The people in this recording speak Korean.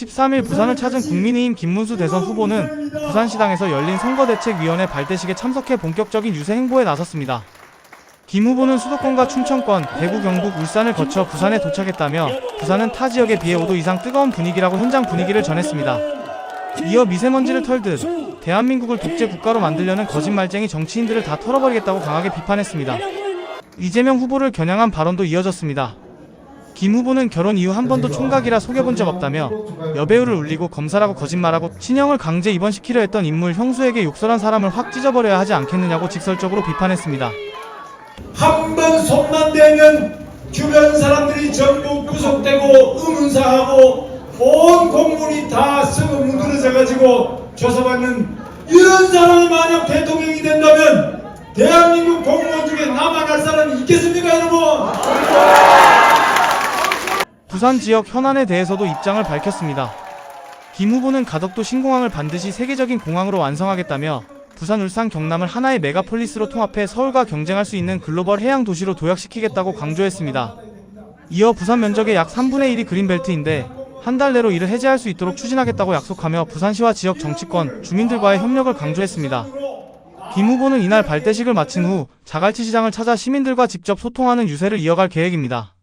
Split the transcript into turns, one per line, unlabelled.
13일 부산을 찾은 국민의힘 김문수 대선 후보는 부산시당에서 열린 선거대책위원회 발대식에 참석해 본격적인 유세 행보에 나섰습니다. 김 후보는 수도권과 충청권, 대구, 경북, 울산을 거쳐 부산에 도착했다며 부산은 타 지역에 비해 5도 이상 뜨거운 분위기라고 현장 분위기를 전했습니다. 이어 미세먼지를 털듯 대한민국을 독재 국가로 만들려는 거짓말쟁이 정치인들을 다 털어버리겠다고 강하게 비판했습니다. 이재명 후보를 겨냥한 발언도 이어졌습니다. 김 후보는 결혼 이후 한 번도 총각이라 속여본 적 없다며 여배우를 울리고 검사라고 거짓말하고 친형을 강제 입원시키려 했던 인물 형수에게 욕설한 사람을 확 찢어버려야 하지 않겠느냐고 직설적으로 비판했습니다.
한 번 손만 대면 주변 사람들이 전부 구속되고 의문사하고 온 공문이 다 쓰고 문드러져 가지고 조사받는 이런 사람이 만약 대통령이 된다면 대한민국 공무원 중에 남아날 사람이 있겠습니까 여러분?
부산 지역 현안에 대해서도 입장을 밝혔습니다. 김 후보는 가덕도 신공항을 반드시 세계적인 공항으로 완성하겠다며 부산, 울산, 경남을 하나의 메가폴리스로 통합해 서울과 경쟁할 수 있는 글로벌 해양 도시로 도약시키겠다고 강조했습니다. 이어 부산 면적의 약 3분의 1이 그린벨트인데 한 달 내로 이를 해제할 수 있도록 추진하겠다고 약속하며 부산시와 지역 정치권, 주민들과의 협력을 강조했습니다. 김 후보는 이날 발대식을 마친 후 자갈치 시장을 찾아 시민들과 직접 소통하는 유세를 이어갈 계획입니다.